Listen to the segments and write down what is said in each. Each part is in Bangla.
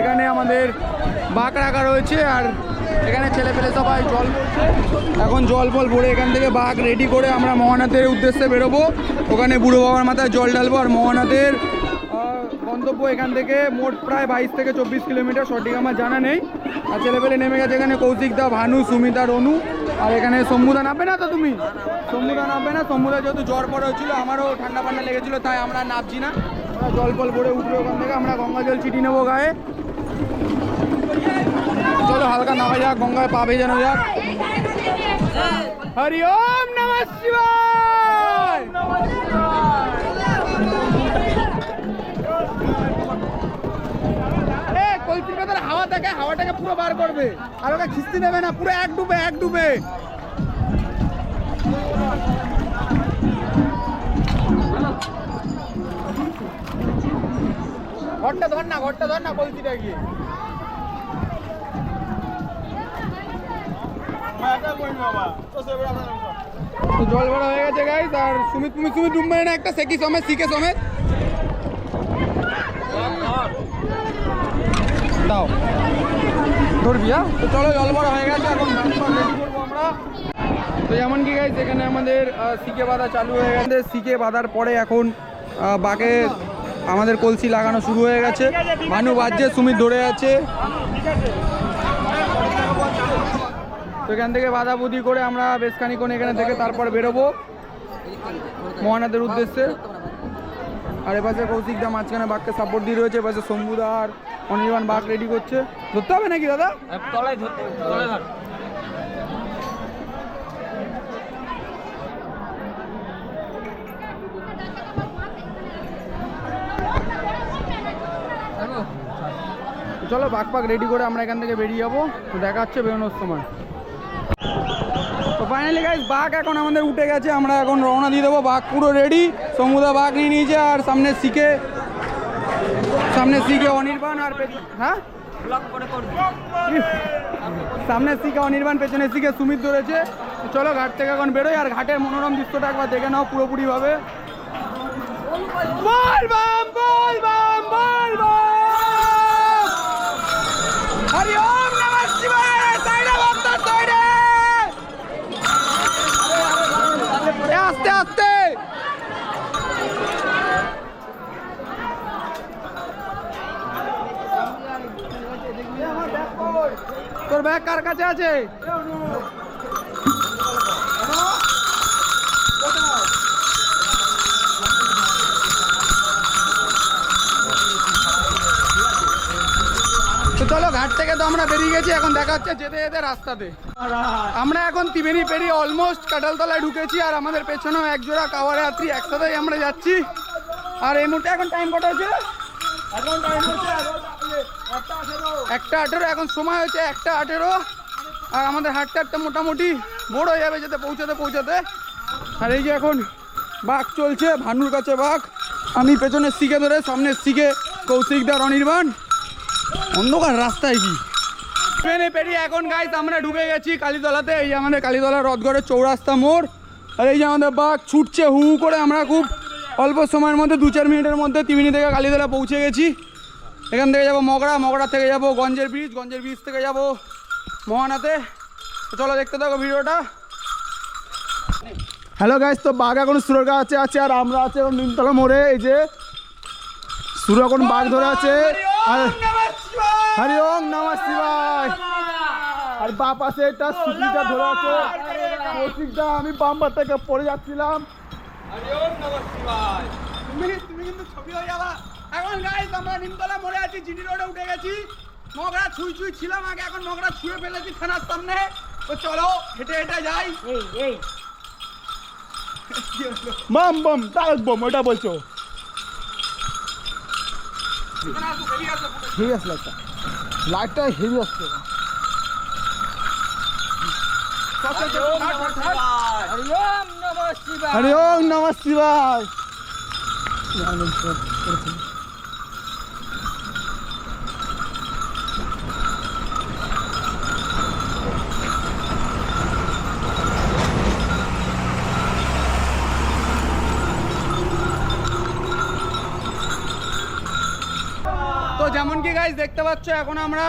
এখানে আমাদের বাঁক রাখা রয়েছে আর এখানে ছেলে পেলে সবাই জল এখন জল ফল ভরে এখান থেকে বাঘ রেডি করে আমরা মহানাথের উদ্দেশ্যে বেরোবো। ওখানে বুড়ো বাবার মাথায় জল ঢালবো আর মহানাথের গন্তব্য এখান থেকে মোট প্রায় বাইশ থেকে চব্বিশ কিলোমিটার, সঠিক আমার জানা নেই। আর ছেলেপেলে নেমে গেছে এখানে কৌশিক দা, ভানু, সুমিতা, রনু। আর এখানে সম্মুদা নামবে না তো তুমি? সম্মুদা নামবে না? সম্মুদা যেহেতু জ্বর পড়ে হচ্ছিল আমারও ঠান্ডা ফান্ডা লেগেছিল, তাই আমরা নামছি না। জল ফল ভরে উঠবো ওখান থেকে, আমরা গঙ্গা জল ছিটি নেব গায়ে। চলো হালকা নামা যাক, গঙ্গায় পা ভেজানো যাক। হরি ওম নমঃ হাওয়া থাকে, হাওয়াটাকে পুরো বার করবে। আর ওকে খিস্তি নেবে না, পুরো এক ডুবে এক ডুবে। ঘরটা ধর না, ঘরটা ধর না কলসিটা গিয়ে। তো জল ভরা হয়ে গেছে গাইস আর সুমিত তুমি তুমি ডুববে না, একটা সেকি সমেত, শিখে সমেত। দাও। ধরবি হ্যাঁ? তো চলো, জল ভরা হয়ে গেছে, এখন আমরা। তো যেমন কি গাইস এখানে আমাদের সিকে বাঁধা চালু হয়ে গেছে। সিকে বাঁধার পরে এখন বাঁকে আমাদের কলসি লাগানো শুরু হয়ে গেছে। ভানু বাজছে, সুমিত ধরে আছে তো এখান থেকে বাধাবুদি করে আমরা বেশ খানিক্ষণ এখানে থেকে তারপর বেরোবো। মহানাদের উদ্দেশ্যে। আর এপাশে কৌশিক দা, মাঝখানে বাঘকে সাপোর্ট দিয়ে রয়েছে, এপাশে শম্ভুদা আর অনির্বাণ বাঘ রেডি করছে। ধরতে হবে নাকি দাদা তলায় ধর তলায় ধর তো চলো বাঘ পাক রেডি করে আমরা এখান থেকে বেরিয়ে যাব। তো দেখা হচ্ছে বেরোনোর সময়। তো ফাইনালি গাইজ বাঘ এখন আমাদের উঠে গেছে। আমরা এখন রওনা দিয়ে দেবো। বাঘ পুরো রেডি সমুদা বাঘ নিয়ে নিয়েছে আর সামনে শিখে সামনে শিখে অনির্বাণ আর হ্যাঁ? সামনে শিখে অনির্বাণ, পেছনে শিখে সুমিত ধরেছে। চলো ঘাট থেকে এখন বেরোই আর ঘাটের মনোরম দৃশ্যটা একবার দেখে নাও পুরোপুরিভাবে। বল বাম বল বাম, বল বাম হরি ওম নমঃ শিবায় সাইডে ভক্ত সাইডে এ আস্তে আস্তে তোর ব্যাগ কার কাছে আছে। চলো ঘাট থেকে তো আমরা বেরিয়ে গেছি এখন দেখা হচ্ছে যেতে যেতে রাস্তাতে। আমরা এখন ত্রিবেণী পেরিয়ে অলমোস্ট কাটালতলায় ঢুকেছি আর আমাদের পেছনেও এক জোড়া কাওয়ার যাত্রী একসাথেই আমরা যাচ্ছি। আর এই মুহূর্তে এখন টাইম কটা হচ্ছে হচ্ছে একটা আঠেরো এখন সময় হচ্ছে একটা আঠেরো। আর আমাদের হাঁটতে হাঁটতে মোটামুটি বড় হয়ে যাবে যেতে, পৌঁছাতে পৌঁছাতে। আর এই যে এখন বাঘ চলছে, ভানুর কাছে বাঘ। আমি পেছনের শিখে ধরে সামনের শিখে কৌশিকদার অনির্বাণ। অন্ধকার রাস্তায় কি? ট্রেনে পেরিয়ে এখন গাইস আমরা ঢুকে গেছি কালীতলাতে। এই যে আমাদের কালীতলা রথগড়ের চৌরাস্তা মোড়। আর এই যে আমাদের বাঘ ছুটছে হু হু করে, আমরা খুব অল্প সময়ের মধ্যে, দু চার মিনিটের মধ্যে তিমিনি থেকে কালীতলা পৌঁছে গেছি। এখান থেকে যাব মগড়া মগড়া থেকে যাব গঞ্জের ব্রিজ গঞ্জের ব্রিজ থেকে যাব। মহানাতে চলো দেখতে থাকো ভিডিওটা। হ্যালো গাইস তো বাঘ এখন সুরের কাছে আছে আর আমরা আছে এখন নিমতলা মোড়ে এই যে সুর এখন বাঘ ধরে আছে। আর হরি ওম নমঃ শিবায়। আর বা পাশে এটা সুপিটা ধরে আছে। কৌশিকদা আমি বাম্বার থেকে পড়ে যাচ্ছিলাম। তুমি তুমি কিন্তু ছবি হয়ে যাবা। এখন গাইস আমরা নিমতলা মোড়ে আছি জিডি রোডে উঠে গেছি। মগরা ছুঁই ছুঁই ছিলাম আগে এখন মগরা ছুঁয়ে ফেলেছি থানার সামনে তো চলো হেঁটে হেঁটে যাই এই এই মাম বম তারক বম ওটা বলছো এখানে আসো, বেরিয়ে আসো। হেভি আসছে লাইটটা লাইটটা হেভি আসছে চল, চল, চল, ছাড়, ছাড়, ছাড়। হরি ওম নমঃ শিবায় হরি ওম নমঃ শিবায় তো যেমন কি গাইজ দেখতে পাচ্ছ, এখন আমরা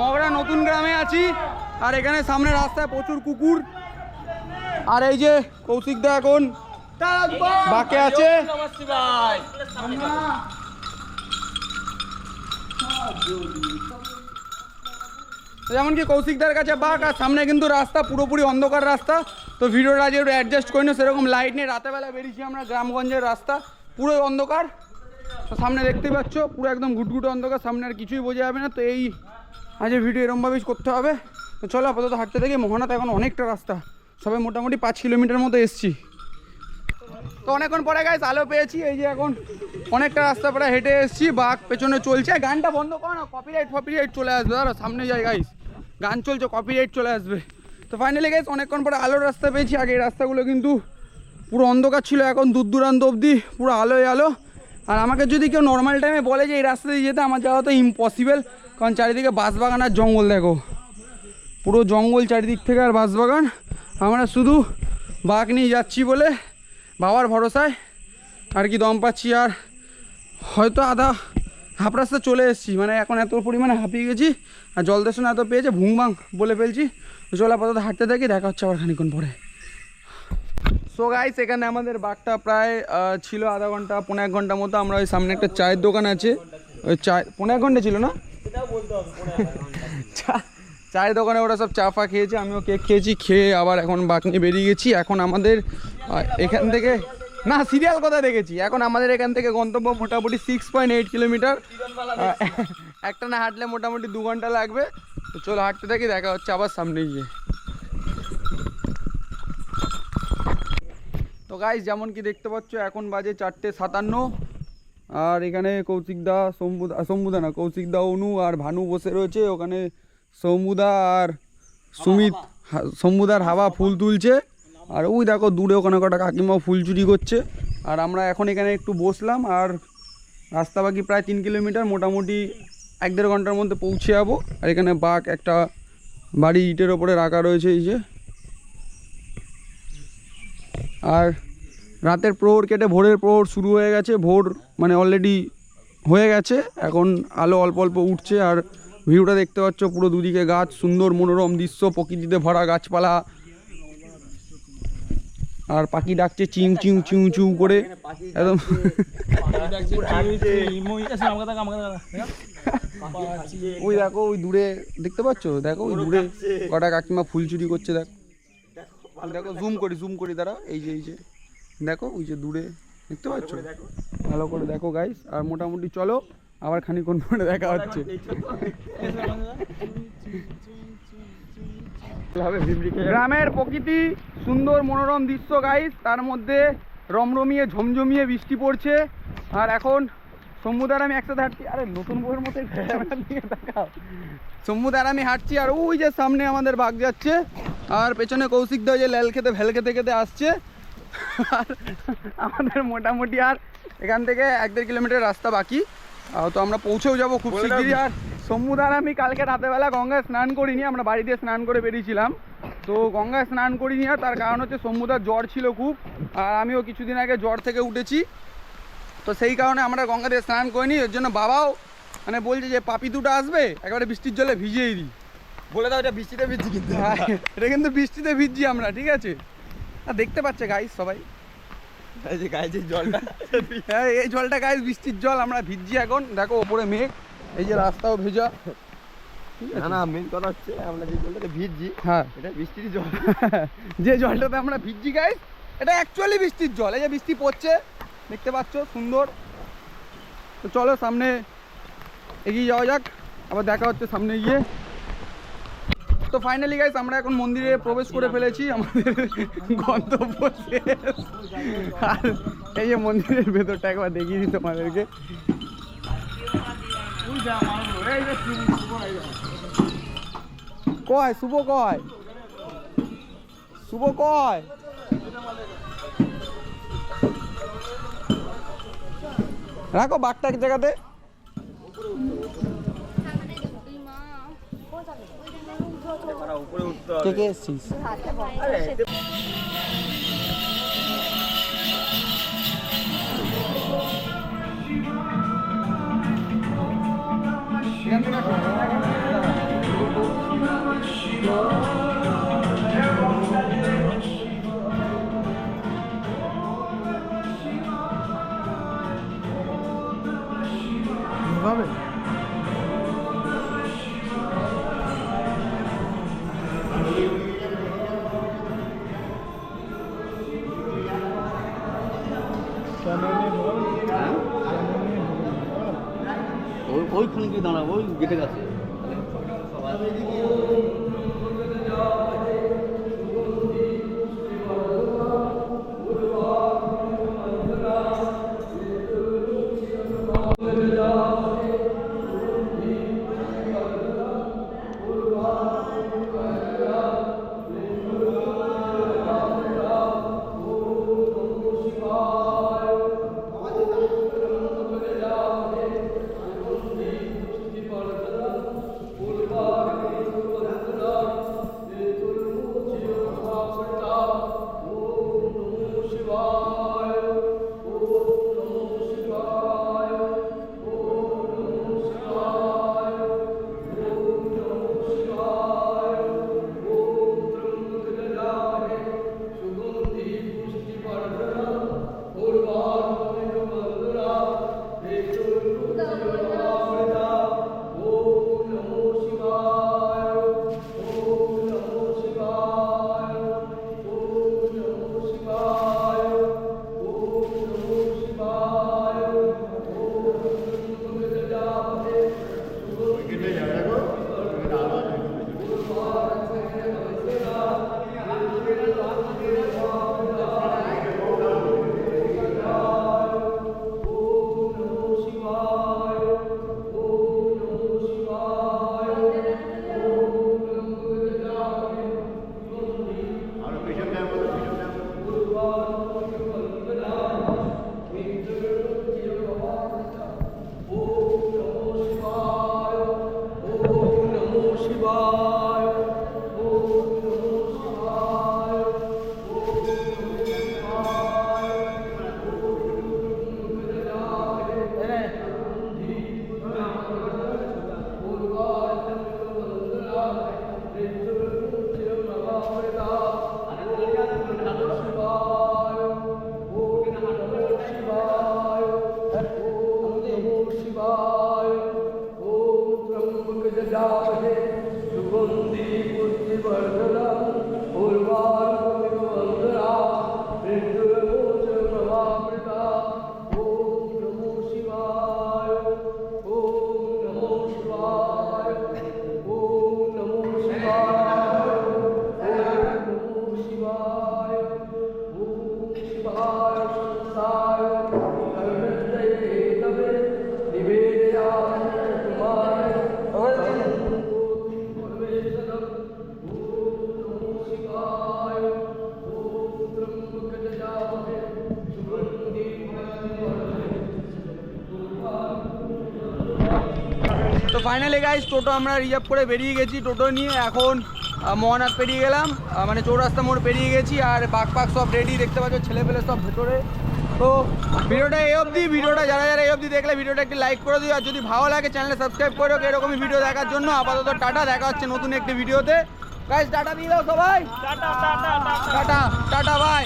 মগরা নতুন গ্রামে আছি। আর এখানে সামনে রাস্তায় প্রচুর কুকুর। আর এই যে কৌশিকদা এখন বাকে আছে। যেমন কি কৌশিকদার কাছে বাঘ, আর সামনে কিন্তু রাস্তা, পুরোপুরি অন্ধকার রাস্তা। তো ভিডিওটা যে অ্যাডজাস্ট করি না সেরকম লাইট নেই রাতেবেলা বেরিয়েছি আমরা গ্রামগঞ্জের রাস্তা। পুরো অন্ধকার। তো সামনে দেখতে পাচ্ছ, পুরো একদম ঘুটঘুটে অন্ধকার, সামনে আর কিছুই বোঝা যাবে না। তো এই আজ ভিডিও এরমভাবেই করতে হবে। তো চলো আপাতত হাঁটতে থেকে, মোহনাতে এখন অনেকটা রাস্তা। সবাই মোটামুটি পাঁচ কিলোমিটার মতো এসছি। তো অনেকক্ষণ পরে গাইস আলো পেয়েছি, এই যে এখন অনেকটা রাস্তা পরে হেঁটে এসেছি, বাঘ পেছনে চলছে। গানটা বন্ধ করো না কপিরাইট ফপিরাইট চলে আসবে, ধরো, সামনে যাই গাইস গান চলছে কপিরাইট চলে আসবে। তো ফাইনালি গাইস অনেকক্ষণ পরে আলোর রাস্তা পেয়েছি, আগে এই রাস্তাগুলো কিন্তু পুরো অন্ধকার ছিল, এখন দূর দূরান্ত অবধি পুরো আলোয় আলো। আর আমাকে যদি কেউ নর্মাল টাইমে বলে যে এই রাস্তা দিয়ে যেতে, আমার যাওয়া তো ইম্পসিবল কারণ চারিদিকে বাঁশবাগান আর জঙ্গল, দেখো। পুরো জঙ্গল চারিদিক থেকে আর বাঁশবাগান। আমরা শুধু বাঘ নিয়ে যাচ্ছি বলে বাবার ভরসায় আর কি দম পাচ্ছি, আর হয়তো আধা হাফ রাস্তা চলে এসেছি। মানে এখন এত পরিমাণে হাঁপিয়ে গেছি, আর জল দেশনা এত পেয়েছে ভুং ভাং বলে ফেলছি। চল আপাতত হাঁটতে থাকি, দেখা হচ্ছে আবার খানিক্ষণ পরে। সো গাইস এখানে আমাদের বাঘটা প্রায় ছিল আধা ঘণ্টা পনেরো এক ঘণ্টা মতো। আমরা ওই সামনে একটা চায়ের দোকান আছে। ওই চা পনেরো এক ঘণ্টা ছিল না? চায়ের দোকানে ওরা সব চা ফা খেয়েছে, আমিও কেক খেয়েছি, খেয়ে আবার এখন বাঘ নিয়ে বেরিয়ে গেছি। এখন আমাদের এখান থেকে, না, সিরিয়াল কথা দেখেছি। এখন আমাদের এখান থেকে গন্তব্য মোটামুটি সিক্স পয়েন্ট এইট কিলোমিটার একটা না হাঁটলে মোটামুটি দু ঘণ্টা লাগবে। তো চলো হাঁটতে থাকি, দেখা হচ্ছে আবার সামনে গিয়ে। তো গাইস যেমন কি দেখতে পাচ্ছ, এখন বাজে চারটে সাতান্ন। আর এখানে কৌশিকদা শম্ভুদা শম্ভুদা না কৌশিকদা অনু আর ভানু বসে রয়েছে। ওখানে সৌমুদা আর সুমিত শম্ভুদার হাওয়া ফুল তুলছে। আর ওই দেখো, দূরে ওখানে কটা কাকিমাও ফুল চুরি করছে। আর আমরা এখন এখানে একটু বসলাম, আর রাস্তা বাকি প্রায় তিন কিলোমিটার, মোটামুটি এক দেড় ঘণ্টার মধ্যে পৌঁছে যাব। আর এখানে বাঘ একটা বাড়ি ইটের ওপরে রাখা রয়েছে, এই যে। আর রাতের প্রহর কেটে ভোরের প্রহর শুরু হয়ে গেছে। ভোর মানে অলরেডি হয়ে গেছে। এখন আলো অল্প অল্প উঠছে আর ভিউটা দেখতে পাচ্ছ পুরো দুদিকে গাছ, সুন্দর মনোরম দৃশ্য, প্রকৃতিতে ভরা গাছপালা। আর পাখি ডাকছে চিং চিং চিউ চিউ করে। একদম। ওই দেখো, ওই দূরে, দেখতে পাচ্ছ? দেখো, ওই দূরে কটা কাকিমা ফুল চুরি করছে, দেখো। দেখো জুম করি জুম করি দাঁড়া এই যে এই যে। দেখো ওই যে দূরে দেখতে পাচ্ছ? ভালো করে দেখো গাইস আর মোটামুটি চলো আবার খানিক্ষণ পরে দেখা হচ্ছে। গ্রামের প্রকৃতি সুন্দর মনোরম দৃশ্য গাইস তার মধ্যে রমরমিয়ে ঝমঝমিয়ে বৃষ্টি পড়ছে। আর এখন সমুদার আমি একসাথে হাঁটছি। আরে নতুন বইয়ের মতো নিয়ে আমি হাঁটছি আর ওই যে সামনে আমাদের বাঘ যাচ্ছে। আর পেছনে কৌশিক দা যে ল্যাল খেতে ভেল খেতে খেতে আসছে। আর আমাদের মোটামুটি আর এখান থেকে এক দেড় কিলোমিটার রাস্তা বাকি। তো আমরা পৌঁছেও যাব খুব শিগগিরই। আর সমুদার আমি কালকে রাতেবেলা গঙ্গায় স্নান করিনি আমরা বাড়ি দিয়ে স্নান করে বেরিয়েছিলাম। তো গঙ্গায় স্নান করিনি আর তার কারণ হচ্ছে সমুদার জ্বর ছিল খুব। আর আমিও কিছুদিন আগে জ্বর থেকে উঠেছি। তো সেই কারণে আমরা গঙ্গাতে স্নান করিনি। এর জন্য বাবাও মানে বলছে যে পাপি দুটো আসবে একেবারে বৃষ্টির জলে ভিজিয়েই দিই। বলে দাও এটা বৃষ্টিতে ভিজছি কিন্তু। হ্যাঁ, এটা কিন্তু বৃষ্টিতে ভিজছি আমরা ঠিক আছে? আর দেখতে পাচ্ছে গাইস সবাই। এই যে গায়ে যে জলটা। হ্যাঁ এই জলটা গাইস বৃষ্টির জল আমরা ভিজছি এখন। দেখো ওপরে মেঘ এই যে রাস্তাও ভেজা। না না মেন কথা হচ্ছে আমরা যে জলটাতে ভিজছি হ্যাঁ। এটা বৃষ্টির জল। যে জলটাতে আমরা ভিজছি গাইস এটা অ্যাকচুয়ালি বৃষ্টির জল। এই যে বৃষ্টি পড়ছে দেখতে পাচ্ছ সুন্দর। তো চলো সামনে এগিয়ে যাওয়া যাক। আবার দেখা হচ্ছে সামনে গিয়ে। তো ফাইনালি গাইস আমরা এখন মন্দিরে প্রবেশ করে ফেলেছি। আমাদের গন্তব্য আর এই যে মন্দিরের ভেতরটা একবার দেখিয়ে দিই তোমাদেরকে। কয়, শুভ কয়? শুভ কয়? রাখো বাঘটা এক জায়গাতে। কে কে এসছিস এখান থেকে আসো। এভাবে ওই ওইখানে গিয়ে দাঁড়াবো ওই গেটে কাছে তো ফাইনালি গাইস টোটো আমরা রিজার্ভ করে বেরিয়ে গেছি টোটো নিয়ে। এখন মহানাথ পেরিয়ে গেলাম। মানে চৌরাস্তা মোড় পেরিয়ে গেছি আর বাঘ পাক সব রেডি দেখতে পাচ্ছ ছেলে পেলে সব ভেতরে। তো ভিডিওটা এই অবধি। ভিডিওটা যারা যারা এই অবধি দেখলে ভিডিওটা একটি লাইক করে দিও। আর যদি ভালো লাগে চ্যানেলে সাবস্ক্রাইব করে এরকমই ভিডিও দেখার জন্য আপাতত টাটা। দেখা হচ্ছে নতুন একটি ভিডিওতে গাইস টাটা দিয়ে দাও সবাই। Tata tata by